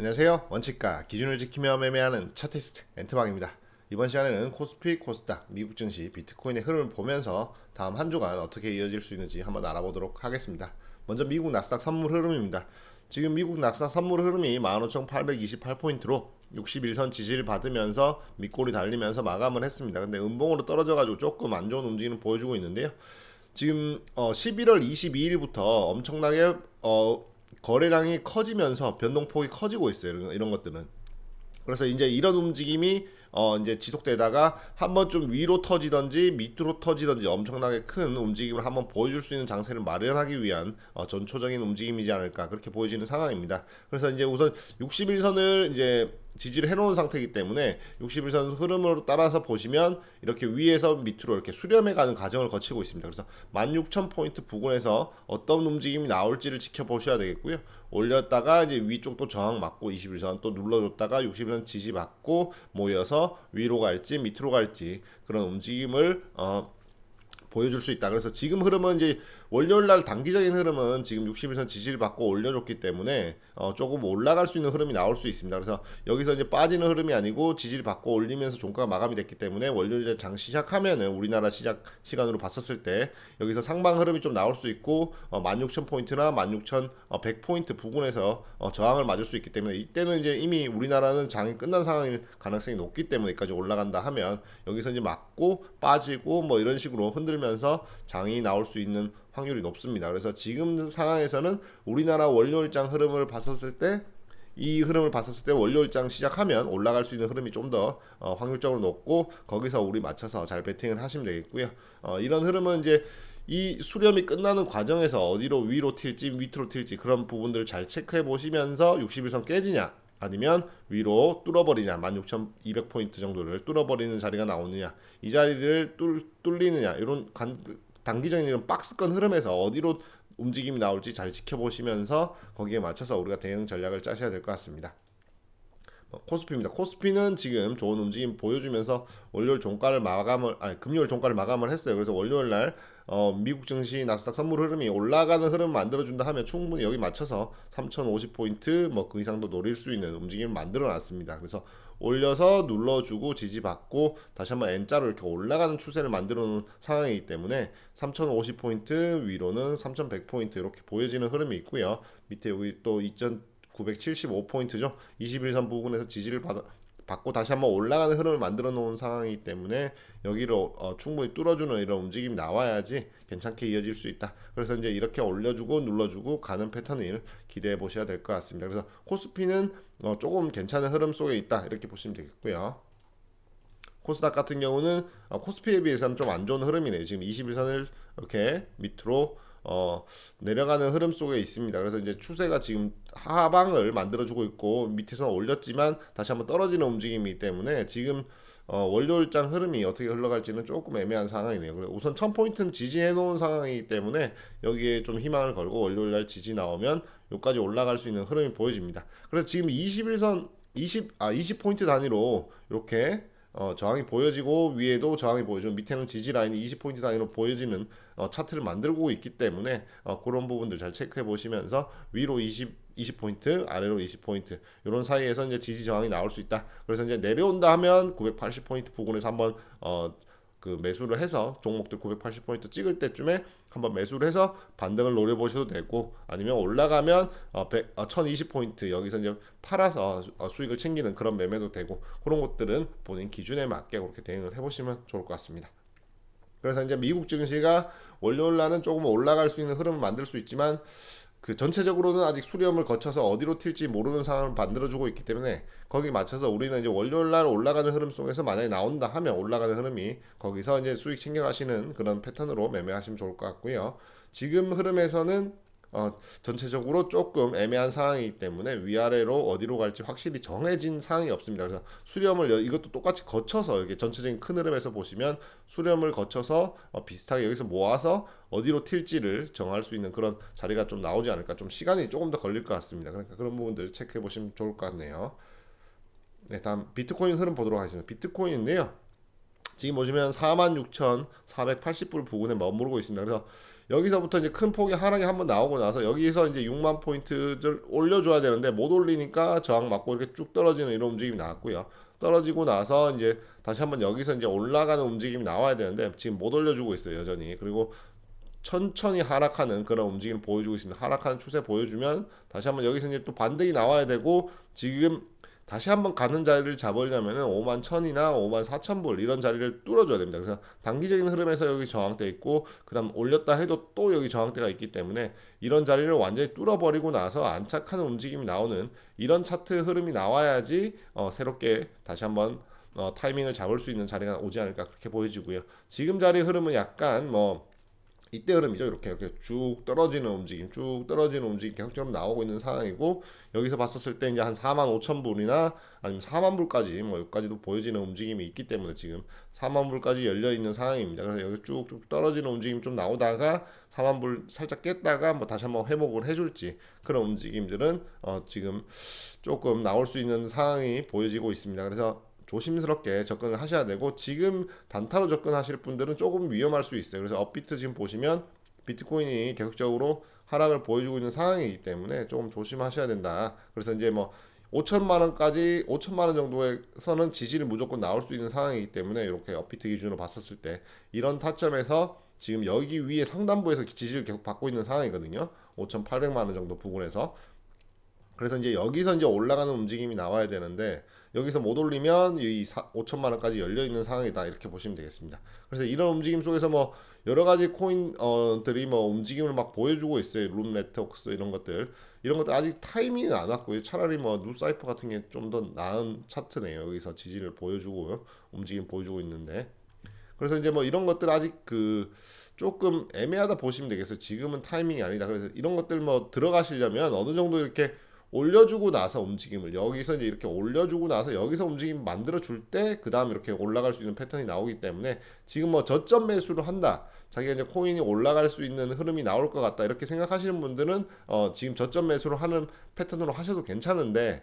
안녕하세요. 원칙가 기준을 지키며 매매하는 차티스트 엔트방입니다. 이번 시간에는 코스피, 코스닥, 미국 증시, 비트코인의 흐름을 보면서 다음 한 주간 어떻게 이어질 수 있는지 한번 알아보도록 하겠습니다. 먼저 미국 나스닥 선물 흐름입니다. 지금 미국 나스닥 선물 흐름이 15,828포인트로 61선 지지를 받으면서 밑골이 달리면서 마감을 했습니다. 근데 음봉으로 떨어져가지고 조금 안 좋은 움직임을 보여주고 있는데요. 지금 어 11월 22일부터 엄청나게 어 거래량이 커지면서 변동폭이 커지고 있어요. 이런, 이런 것들은. 그래서 이제 이런 움직임이 어 이제 지속되다가 한번 좀 위로 터지던지 밑으로 터지던지 엄청나게 큰 움직임을 한번 보여줄 수 있는 장세를 마련하기 위한 어 전초적인 움직임이지 않을까 그렇게 보여지는 상황입니다. 그래서 이제 우선 61선을 이제 지지를 해놓은 상태이기 때문에 61선 흐름으로 따라서 보시면 이렇게 위에서 밑으로 이렇게 수렴해 가는 과정을 거치고 있습니다. 그래서 16,000포인트 부근에서 어떤 움직임이 나올지를 지켜보셔야 되겠고요. 올렸다가 이제 위쪽 또 저항 맞고 21선 또 눌러줬다가 61선 지지 받고 모여서 위로 갈지 밑으로 갈지 그런 움직임을 어 보여줄 수 있다. 그래서 지금 흐름은 이제 월요일 날 단기적인 흐름은 지금 61선 지지를 받고 올려줬기 때문에 어 조금 올라갈 수 있는 흐름이 나올 수 있습니다. 그래서 여기서 이제 빠지는 흐름이 아니고 지지를 받고 올리면서 종가가 마감이 됐기 때문에 월요일에 장 시작하면은 우리나라 시작 시간으로 봤었을 때 여기서 상방 흐름이 좀 나올 수 있고 어 16,000포인트나 16,100포인트 부근에서 어 저항을 맞을 수 있기 때문에 이때는 이제 이미 우리나라는 장이 끝난 상황일 가능성이 높기 때문에 여기까지 올라간다 하면 여기서 이제 맞고 빠지고 뭐 이런 식으로 흔들면서 장이 나올 수 있는 확률이 높습니다. 그래서 지금 상황에서는 우리나라 월요일장 흐름을 봤었을 때 이 흐름을 봤었을 때 월요일장 시작하면 올라갈 수 있는 흐름이 좀더 어, 확률적으로 높고 거기서 우리 맞춰서 잘 베팅을 하시면 되겠고요. 어, 이런 흐름은 이제 이 수렴이 끝나는 과정에서 어디로 위로 튈지 밑으로 튈지 그런 부분들을 잘 체크해 보시면서 61선 깨지냐 아니면 위로 뚫어버리냐 16,200포인트 정도를 뚫어버리는 자리가 나오느냐 이 자리를 뚫, 뚫리느냐 이런 간, 단기적인 이런 박스권 흐름에서 어디로 움직임이 나올지 잘 지켜보시면서 거기에 맞춰서 우리가 대응 전략을 짜셔야 될 것 같습니다. 어, 코스피입니다. 코스피는 지금 좋은 움직임 보여주면서 월요일 종가를 마감을 아니 금요일 종가를 마감을 했어요. 그래서 월요일 날 어, 미국 증시 나스닥 선물 흐름이 올라가는 흐름 만들어준다 하면 충분히 여기 맞춰서 3,050포인트 뭐 그 이상도 노릴 수 있는 움직임을 만들어 놨습니다. 그래서 올려서 눌러주고 지지받고 다시 한번 N자로 이렇게 올라가는 추세를 만들어 놓은 상황이기 때문에 3050포인트 위로는 3100포인트 이렇게 보여지는 흐름이 있고요. 밑에 여기 또 2975포인트죠. 21선 부근에서 지지를 받아 받고 다시 한번 올라가는 흐름을 만들어 놓은 상황이기 때문에 여기로 어, 충분히 뚫어주는 이런 움직임이 나와야지 괜찮게 이어질 수 있다. 그래서 이제 이렇게 올려주고 눌러주고 가는 패턴을 기대해 보셔야 될 것 같습니다. 그래서 코스피는 어, 조금 괜찮은 흐름 속에 있다 이렇게 보시면 되겠고요. 코스닥 같은 경우는 어, 코스피에 비해서는 좀 안 좋은 흐름이네요. 지금 21선을 이렇게 밑으로 어, 내려가는 흐름 속에 있습니다. 그래서 이제 추세가 지금 하방을 만들어주고 있고 밑에서 올렸지만 다시 한번 떨어지는 움직임이기 때문에 지금 어, 월요일장 흐름이 어떻게 흘러갈지는 조금 애매한 상황이네요. 우선 1000포인트는 지지해 놓은 상황이기 때문에 여기에 좀 희망을 걸고 월요일 날 지지 나오면 여기까지 올라갈 수 있는 흐름이 보여집니다. 그래서 지금 21선 20, 아, 20포인트 단위로 이렇게 어, 저항이 보여지고 위에도 저항이 보여지고 밑에는 지지 라인이 20포인트 단위로 보여지는 어, 차트를 만들고 있기 때문에 어, 그런 부분들 잘 체크해 보시면서 위로 20 20포인트, 아래로 20포인트 이런 사이에서 이제 지지 저항이 나올 수 있다. 그래서 이제 내려온다 하면 980포인트 부근에서 한번 어, 그 매수를 해서 종목들 980포인트 찍을 때쯤에 한번 매수를 해서 반등을 노려보셔도 되고 아니면 올라가면 어, 100, 어 1020포인트 여기서 이제 팔아서 어, 수익을 챙기는 그런 매매도 되고 그런 것들은 본인 기준에 맞게 그렇게 대응을 해보시면 좋을 것 같습니다. 그래서 이제 미국 증시가 월요일 날은 조금 올라갈 수 있는 흐름을 만들 수 있지만 그 전체적으로는 아직 수렴을 거쳐서 어디로 튈지 모르는 상황을 만들어주고 있기 때문에 거기에 맞춰서 우리는 이제 월요일 날 올라가는 흐름 속에서 만약에 나온다 하면 올라가는 흐름이 거기서 이제 수익 챙겨가시는 그런 패턴으로 매매하시면 좋을 것 같고요. 지금 흐름에서는 어, 전체적으로 조금 애매한 상황이기 때문에 위아래로 어디로 갈지 확실히 정해진 상황이 없습니다. 그래서 수렴을 이것도 똑같이 거쳐서 이렇게 전체적인 큰 흐름에서 보시면 수렴을 거쳐서 어, 비슷하게 여기서 모아서 어디로 튈지를 정할 수 있는 그런 자리가 좀 나오지 않을까 좀 시간이 조금 더 걸릴 것 같습니다. 그러니까 그런 부분들 체크해 보시면 좋을 것 같네요. 네, 다음 비트코인 흐름 보도록 하겠습니다. 비트코인인데요. 지금 보시면 46,480불 부근에 머무르고 있습니다. 그래서 여기서부터 이제 큰 폭의 하락이 한번 나오고 나서 여기서 이제 6만 포인트를 올려줘야 되는데 못 올리니까 저항 맞고 이렇게 쭉 떨어지는 이런 움직임이 나왔고요. 떨어지고 나서 이제 다시 한번 여기서 이제 올라가는 움직임이 나와야 되는데 지금 못 올려주고 있어요 여전히 그리고 천천히 하락하는 그런 움직임을 보여주고 있습니다. 하락하는 추세 보여주면 다시 한번 여기서 이제 또 반등이 나와야 되고 지금 다시 한번 가는 자리를 잡으려면은 5만 1000이나 5만 4천 불 이런 자리를 뚫어줘야 됩니다. 그래서 단기적인 흐름에서 여기 저항대 있고 그다음 올렸다 해도 또 여기 저항대가 있기 때문에 이런 자리를 완전히 뚫어버리고 나서 안착하는 움직임이 나오는 이런 차트 흐름이 나와야지 어, 새롭게 다시 한번 어, 타이밍을 잡을 수 있는 자리가 오지 않을까 그렇게 보여지고요. 지금 자리 흐름은 약간 뭐 이때 흐름이죠. 이렇게 이렇게 쭉 떨어지는 움직임, 쭉 떨어지는 움직임 계속적으로 나오고 있는 상황이고 여기서 봤었을 때 이제 한 4만 5천 불이나 아니면 4만 불까지 뭐 여기까지도 보여지는 움직임이 있기 때문에 지금 4만 불까지 열려 있는 상황입니다. 그래서 여기 쭉쭉 떨어지는 움직임 좀 나오다가 4만 불 살짝 깼다가 뭐 다시 한번 회복을 해줄지 그런 움직임들은 어 지금 조금 나올 수 있는 상황이 보여지고 있습니다. 그래서 조심스럽게 접근을 하셔야 되고 지금 단타로 접근하실 분들은 조금 위험할 수 있어요. 그래서 업비트 지금 보시면 비트코인이 계속적으로 하락을 보여주고 있는 상황이기 때문에 조금 조심하셔야 된다. 그래서 이제 뭐 5천만 원까지 5천만 원 정도에서는 지지를 무조건 나올 수 있는 상황이기 때문에 이렇게 업비트 기준으로 봤었을 때 이런 타점에서 지금 여기 위에 상단부에서 지지를 계속 받고 있는 상황이거든요. 5,800만 원 정도 부근에서 그래서 이제 여기서 이제 올라가는 움직임이 나와야 되는데 여기서 못 올리면 이 5천만 원까지 열려 있는 상황이다 이렇게 보시면 되겠습니다. 그래서 이런 움직임 속에서 뭐 여러 가지 코인들이 뭐 움직임을 막 보여주고 있어요. 룸 네트워크스 이런 것들 이런 것들 아직 타이밍은 안 왔고요. 차라리 뭐 누사이퍼 같은 게 좀 더 나은 차트네요. 여기서 지지를 보여주고 움직임 보여주고 있는데 그래서 이제 뭐 이런 것들 아직 그 조금 애매하다 보시면 되겠어요. 지금은 타이밍이 아니다. 그래서 이런 것들 뭐 들어가시려면 어느 정도 이렇게 올려주고 나서 움직임을 여기서 이제 이렇게 올려주고 나서 여기서 움직임 만들어 줄 때 그 다음 이렇게 올라갈 수 있는 패턴이 나오기 때문에 지금 뭐 저점 매수를 한다 자기가 이제 코인이 올라갈 수 있는 흐름이 나올 것 같다 이렇게 생각하시는 분들은 어 지금 저점 매수를 하는 패턴으로 하셔도 괜찮은데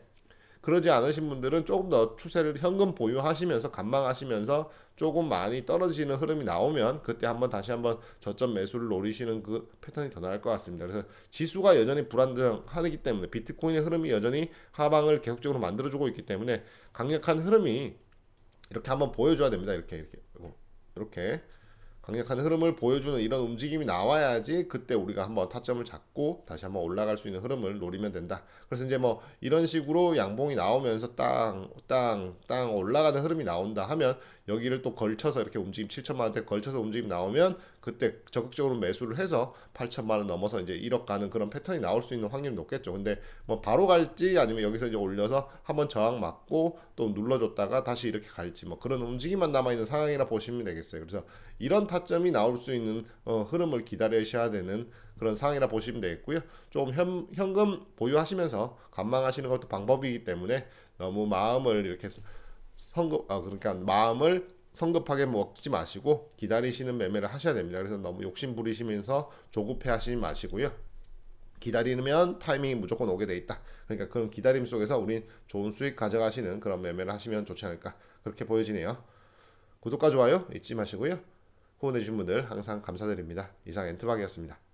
그러지 않으신 분들은 조금 더 추세를 현금 보유하시면서 감망하시면서 조금 많이 떨어지는 흐름이 나오면 그때 한번 다시 한번 저점 매수를 노리시는 그 패턴이 더 나을 것 같습니다. 그래서 지수가 여전히 불안정하기 때문에 비트코인의 흐름이 여전히 하방을 계속적으로 만들어주고 있기 때문에 강력한 흐름이 이렇게 한번 보여줘야 됩니다. 이렇게 이렇게 이렇게 강력한 흐름을 보여주는 이런 움직임이 나와야지 그때 우리가 한번 타점을 잡고 다시 한번 올라갈 수 있는 흐름을 노리면 된다. 그래서 이제 뭐 이런 식으로 양봉이 나오면서 땅, 땅, 땅 올라가는 흐름이 나온다 하면 여기를 또 걸쳐서 이렇게 움직임 7천만 원대 걸쳐서 움직임 나오면 그때 적극적으로 매수를 해서 8천만 원 넘어서 이제 1억 가는 그런 패턴이 나올 수 있는 확률이 높겠죠. 근데 뭐 바로 갈지 아니면 여기서 이제 올려서 한번 저항 맞고 또 눌러줬다가 다시 이렇게 갈지 뭐 그런 움직임만 남아 있는 상황이라 보시면 되겠어요. 그래서 이런 타점이 나올 수 있는 어, 흐름을 기다리셔야 되는 그런 상황이라 보시면 되겠고요. 좀 현, 현금 보유하시면서 감망하시는 것도 방법이기 때문에 너무 마음을 이렇게 성급 아 그러니까 마음을 성급하게 먹지 마시고 기다리시는 매매를 하셔야 됩니다. 그래서 너무 욕심 부리시면서 조급해 하시지 마시고요. 기다리면 타이밍이 무조건 오게 돼 있다. 그러니까 그런 기다림 속에서 우린 좋은 수익 가져가시는 그런 매매를 하시면 좋지 않을까 그렇게 보여지네요. 구독과 좋아요 잊지 마시고요. 후원해 주신 분들 항상 감사드립니다. 이상 엔트박이었습니다.